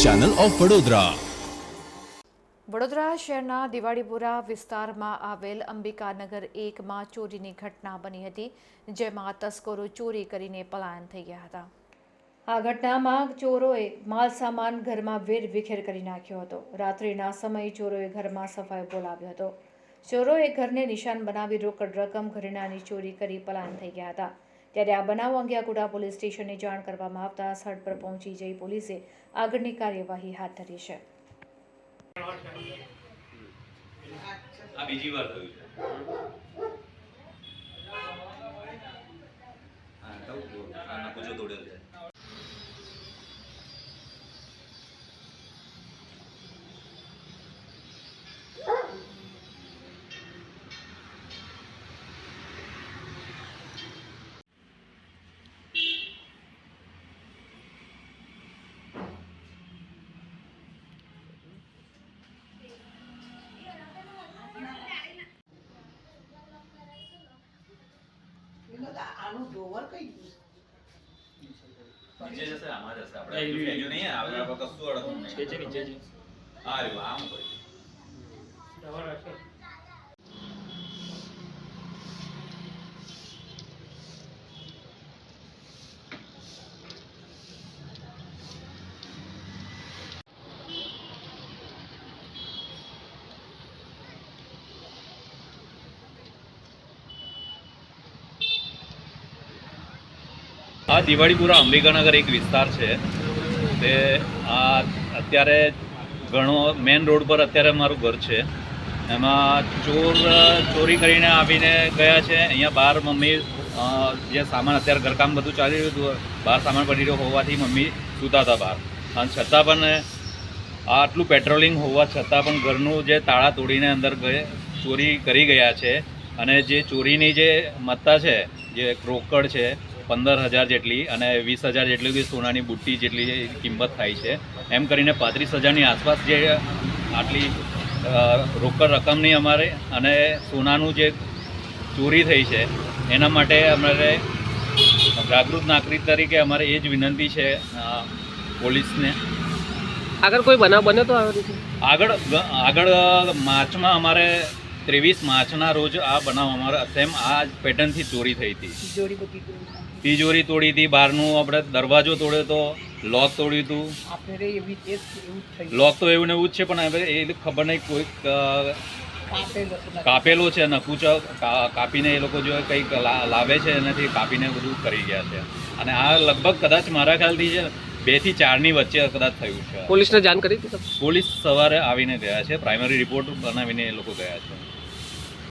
Channel of Vadodara. Vadodara શહેરના દિવાળીપુરા વિસ્તારમાં આવેલ અંબિકાનગર એકમાં ચોરીની ઘટના બની હતી, જેમાં તસ્કરો ચોરી કરીને પલાયન થઈ ગયા હતા. આ ઘટનામાં ચોરોએ માલ સામાન ઘરમાં વેર વિખેર કરી નાખ્યો હતો. રાત્રિના સમયે ચોરોએ ઘરમાં સફાઈ બોલાવ્યો હતો. ચોરોએ ઘરને નિશાન બનાવી રોકડ રકમ ઘરેણાની ચોરી કરી પલાયન થઈ ગયા હતા. ત્યારે આ બનાવ અંગે અકોટા પોલીસ સ્ટેશને જાણ કરવામાં આવતા સ્થળ પર પહોંચી જઈ પોલીસે આગળની કાર્યવાહી હાથ ધરી છે. આ બીજી વાર થયું છે. આનું ડોવર કઈ ગયું નીચે જશે આમાં જશે. આપણે એટલું ફેંક્યું નહીં આવે આપણે કશું અડકું નહીં. નીચે નીચે છે. હા રહ્યું આમ આ દિવાળીપુરા અંબિકાનગર એક વિસ્તાર છે. તે આ અત્યારે ઘણો મેન રોડ પર અત્યારે મારું ઘર છે. એમાં ચોર, ચોરી કરીને આવીને ગયા છે. અહીંયા બહાર મમ્મી જે સામાન અત્યારે ઘરકામ બધું ચાલી રહ્યું હતું બહાર સામાન પડી રહ્યો હોવાથી મમ્મી સૂતા હતા બહાર. અને છતાં પણ આટલું પેટ્રોલિંગ હોવા છતાં પણ ઘરનું જે તાળા તોડીને અંદર ચોરી કરી ગયા છે. અને જે ચોરીની જે મત્તા છે, જે રોકડ છે પંદર હજાર જેટલી અને વીસ હજાર જેટલી બી સોનાની બુટ્ટી જેટલી કિંમત થાય છે. એમ કરીને પાંત્રીસ હજારની આસપાસ જે આટલી રોકડ રકમની અમારે અને સોનાનું જે ચોરી થઈ છે એના માટે અમારે જાગૃત નાગરિક તરીકે અમારે એ જ વિનંતી છે પોલીસને. આગળ કોઈ બનાવ બન્યો તો આગળ આગળ માર્ચમાં અમારે ત્રેવીસ માર્ચના રોજ આ બનાવ અમારા સેમ આ પેટર્નથી ચોરી થઈ હતી. તિજોરી તોડી હતી બહારનું આપણે દરવાજો તોડ્યો તો લોક તોડ્યું હતું. લોક તો એવું ને એવું જ છે પણ એ ખબર નહીં કોઈ કાપેલો છે નકુચો કાપીને એ લોકો જો કંઈક લાવે છે એનાથી કાપીને બધું કરી ગયા છે. અને આ લગભગ કદાચ મારા ખ્યાલથી છે બેથી ચારની વચ્ચે કદાચ થયું છે. પોલીસને જાણ કરી પોલીસ સવારે આવીને ગયા છે પ્રાઇમરી રિપોર્ટ બનાવીને એ લોકો ગયા છે.